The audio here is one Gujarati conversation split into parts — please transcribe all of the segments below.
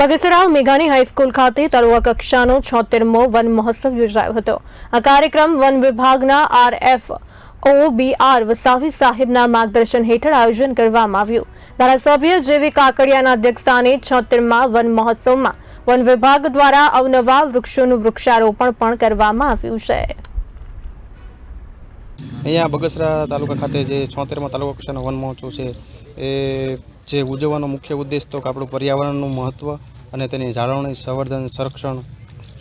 બગસરા મેઘાણી હાઈસ્કૂલ ખાતે તાલુકા કક્ષાનો છોતેરમો વન મહોત્સવ યોજાયો હતો. આ કાર્યક્રમ વન વિભાગના આરએફ, ઓબીઆર વસાવી સાહેબના માર્ગદર્શન હેઠળ આયોજન કરવામાં આવ્યું. ધારાસભ્ય જેવી કાકડિયાના અધ્યક્ષસ્થાને છોતેરમા વન મહોત્સવમાં વન વિભાગ દ્વારા અવનવા વૃક્ષોનું વૃક્ષારોપણ પણ કરવામાં આવ્યું છે. અહીંયા બગસરા તાલુકા ખાતે જે છોતેરમાં તાલુકા કક્ષાનો વન મહોત્સવ છે, એ જે ઉજવવાનો મુખ્ય ઉદ્દેશ તો કે આપણું પર્યાવરણનું મહત્ત્વ અને તેની જાળવણી, સંવર્ધન, સંરક્ષણ,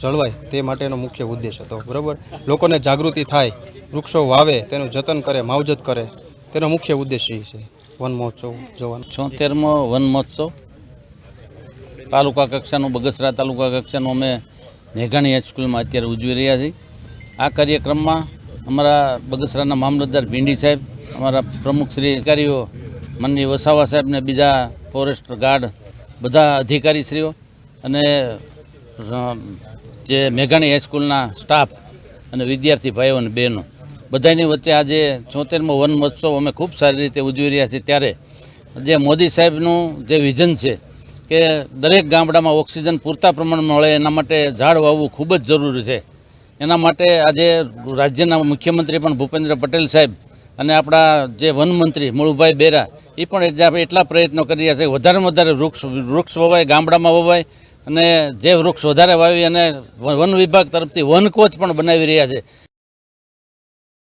જળવાય તે માટેનો મુખ્ય ઉદ્દેશ હતો. બરાબર? લોકોને જાગૃતિ થાય, વૃક્ષો વાવે, તેનું જતન કરે, માવજત કરે, તેનો મુખ્ય ઉદ્દેશ એ છે. વન મહોત્સવ જોવાનો છોતેરમો વન મહોત્સવ. તાલુકા કક્ષાનું, બગસરા તાલુકા કક્ષાનું અમે મેઘાણી હાઈસ્કૂલમાં અત્યારે ઉજવી રહ્યા છીએ. આ કાર્યક્રમમાં અમારા બગસરાના મામલતદાર ભીંડી સાહેબ, અમારા પ્રમુખ શ્રી અધિકારીઓ મનની વસાવા સાહેબને બીજા ફોરેસ્ટ ગાર્ડ બધા અધિકારીશ્રીઓ અને જે મેઘાણી હાઈસ્કૂલના સ્ટાફ અને વિદ્યાર્થી ભાઈઓ અને બહેનો. બધાની વચ્ચે આજે છોતેરમો વન મહોત્સવ અમે ખૂબ સારી રીતે ઉજવી રહ્યા છીએ. ત્યારે જે મોદી સાહેબનું જે વિઝન છે કે દરેક ગામડામાં ઓક્સિજન પૂરતા પ્રમાણમાં મળે, એના માટે ઝાડ વાવવું ખૂબ જ જરૂરી છે. એના માટે આજે રાજ્યના મુખ્યમંત્રી પણ ભૂપેન્દ્ર પટેલ સાહેબ અને આપણા જે વનમંત્રી મુળુભાઈ બેરા, એ પણ એટલા- પ્રયત્નો કરી રહ્યા છે. વધારેમાં વધારે વૃક્ષ વૃક્ષ વવાય, ગામડામાં વવાય, અને જે વૃક્ષ વધારે વાવી અને વન વિભાગ તરફથી વન કોચ પણ બનાવી રહ્યા છે.